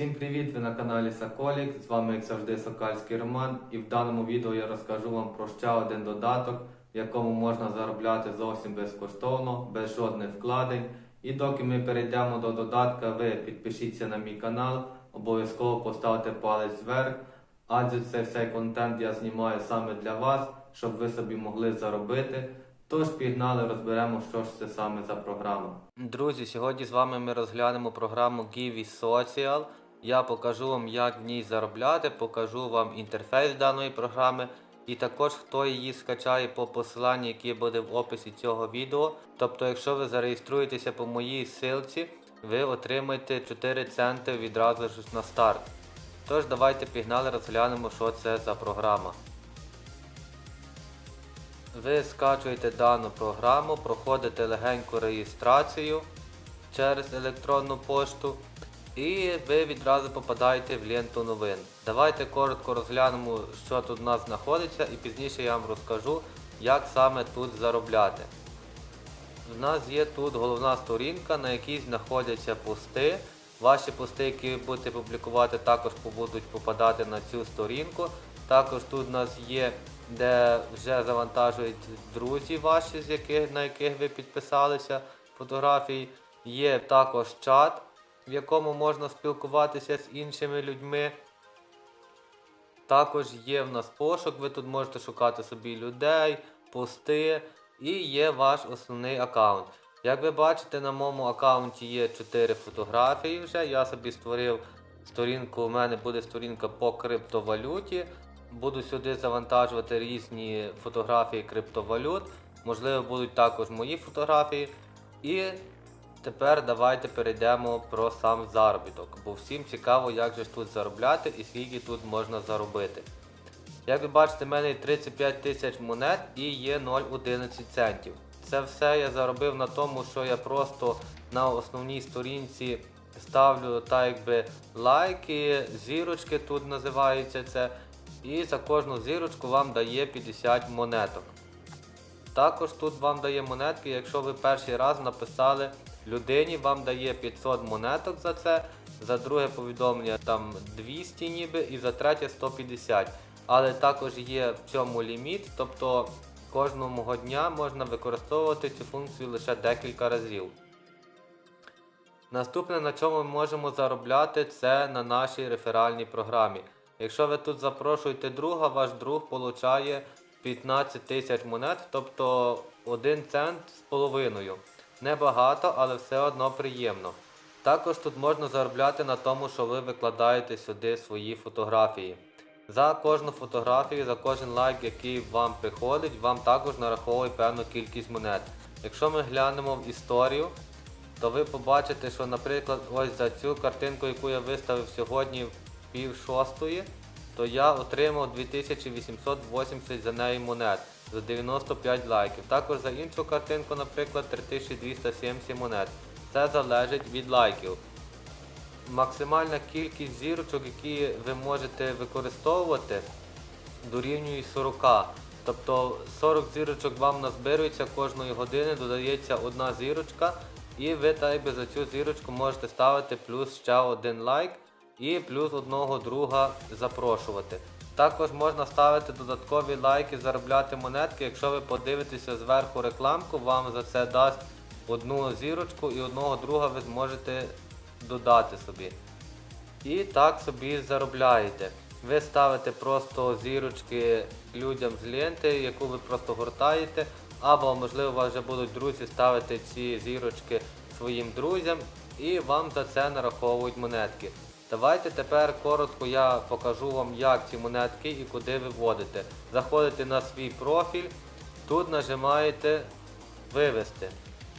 Всім привіт! Ви на каналі Соколік. З вами, як завжди, Сокальський Роман. І в даному відео я розкажу вам про ще один додаток, в якому можна заробляти зовсім безкоштовно, без жодних вкладень. І доки ми перейдемо до додатка, ви підпишіться на мій канал, обов'язково поставте палець вверх, адже цей все контент я знімаю саме для вас, щоб ви собі могли заробити. Тож пігнали, розберемо, що ж це саме за програма. Друзі, сьогодні з вами ми розглянемо програму Givi Social. Я покажу вам, як в ній заробляти, покажу вам інтерфейс даної програми і також хто її скачає по посиланню, яке буде в описі цього відео. Тобто, якщо ви зареєструєтеся по моїй ссылці, ви отримаєте 4 центи відразу ж на старт. Тож давайте пігнали, розглянемо, що це за програма. Ви скачуєте дану програму, проходите легеньку реєстрацію через електронну пошту і ви відразу попадаєте в ленту новин. Давайте коротко розглянемо, що тут у нас знаходиться, і пізніше я вам розкажу, як саме тут заробляти. У нас є тут головна сторінка, на якій знаходяться пости. Ваші пости, які будете публікувати, також будуть попадати на цю сторінку. Також тут у нас є, де вже завантажують друзі ваші, на яких ви підписалися фотографії. Є також чат, в якому можна спілкуватися з іншими людьми. Також є в нас пошук, ви тут можете шукати собі людей, пости і є ваш основний аккаунт. Як ви бачите, на моєму аккаунті є 4 фотографії вже. Я собі створив сторінку, у мене буде сторінка по криптовалюті. Буду сюди завантажувати різні фотографії криптовалют. Можливо, будуть також мої фотографії. І тепер давайте перейдемо про сам заробіток, бо всім цікаво, як же ж тут заробляти і скільки тут можна заробити. Як ви бачите, в мене є 35 тисяч монет і є 0,11 центів. Це все я заробив на тому, що я просто на основній сторінці ставлю так якби лайки, зірочки тут називається це. І за кожну зірочку вам дає 50 монеток. Також тут вам дає монетки, якщо ви перший раз написали людині, вам дає 500 монеток за це, за друге повідомлення там 200 ніби і за третє 150. Але також є в цьому ліміт, тобто кожного дня можна використовувати цю функцію лише декілька разів. Наступне, на чому ми можемо заробляти, це на нашій реферальній програмі. Якщо ви тут запрошуєте друга, ваш друг получає 15 тисяч монет, тобто 1 цент з половиною. Небагато, але все одно приємно. Також тут можна заробляти на тому, що ви викладаєте сюди свої фотографії. За кожну фотографію, за кожен лайк, який вам приходить, вам також нараховує певну кількість монет. Якщо ми глянемо в історію, то ви побачите, що, наприклад, ось за цю картинку, яку я виставив сьогодні пів шостої, то я отримав 2880 за неї монет за 95 лайків. Також за іншу картинку, наприклад, 3270 монет. Це залежить від лайків. Максимальна кількість зірочок, які ви можете використовувати, дорівнює 40. Тобто 40 зірочок вам назбирується кожної години, додається одна зірочка, і ви так би за цю зірочку можете ставити плюс ще один лайк і плюс одного друга запрошувати. Також можна ставити додаткові лайки, заробляти монетки. Якщо ви подивитеся зверху рекламку, вам за це дасть одну зірочку і одного друга ви зможете додати собі. І так собі заробляєте. Ви ставите просто зірочки людям з ленти, яку ви просто гортаєте, або можливо у вас вже будуть друзі ставити ці зірочки своїм друзям і вам за це нараховують монетки. Давайте тепер коротко я покажу вам, як ці монетки і куди виводите. Заходите на свій профіль, тут нажимаєте вивести.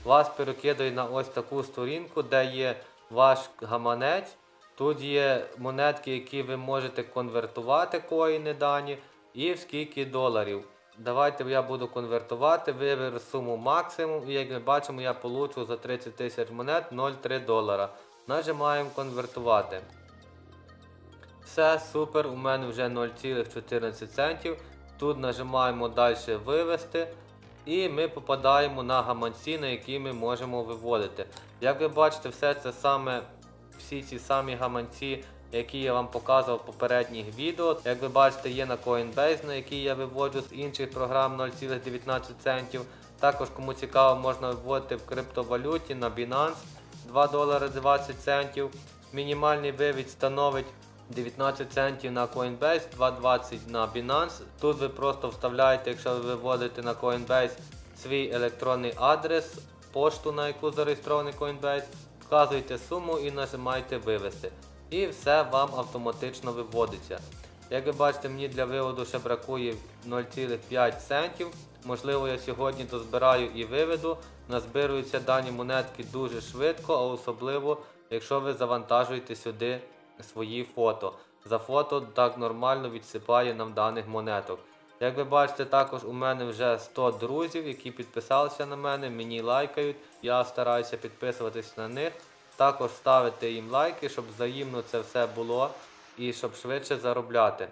Вас перекидає на ось таку сторінку, де є ваш гаманець. Тут є монетки, які ви можете конвертувати коїни дані, і в скільки доларів. Давайте я буду конвертувати, виберу суму максимум, і як ми бачимо, я получу за 30 тисяч монет 0,3 долара. Нажимаємо конвертувати. Все, супер, у мене вже 0,14 центів. Тут нажимаємо далі вивести. І ми попадаємо на гаманці, на які ми можемо виводити. Як ви бачите, все це саме всі ці самі гаманці, які я вам показував в попередніх відео. Як ви бачите, є на Coinbase, на який я виводжу з інших програм 0,19 центів. Також, кому цікаво, можна виводити в криптовалюті на Binance 2 долари 20 центів. Мінімальний вивід становить 19 центів на Coinbase, 2,20 на Binance. Тут ви просто вставляєте, якщо ви виводите на Coinbase свій електронний адрес, пошту, на яку зареєстрований Coinbase, вказуєте суму і нажимаєте вивести. І все вам автоматично виводиться. Як ви бачите, мені для виводу ще бракує 0,5 центів. Можливо, я сьогодні дозбираю і виведу. Назбируються дані монетки дуже швидко, а особливо, якщо ви завантажуєте сюди свої фото. За фото так нормально відсипає нам даних монеток. Як ви бачите, також у мене вже 100 друзів, які підписалися на мене, мені лайкають. Я стараюся підписуватись на них. Також ставити їм лайки, щоб взаємно це все було і щоб швидше заробляти.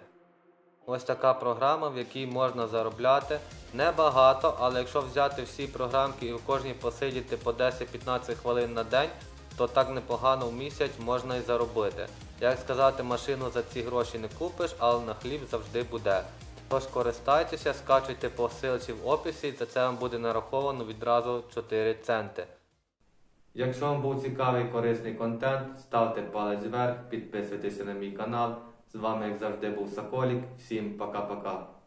Ось така програма, в якій можна заробляти небагато, але якщо взяти всі програмки і в кожній посидіти по 10-15 хвилин на день, то так непогано в місяць можна і заробити. Як сказати, машину за ці гроші не купиш, але на хліб завжди буде. Тож користайтеся, скачуйте по ссылці в описі, і за це вам буде нараховано відразу 4 центи. Якщо вам був цікавий корисний контент, ставте палець вверх, підписуйтеся на мій канал. З вами, як завжди, був Соколік. Всім пока-пока.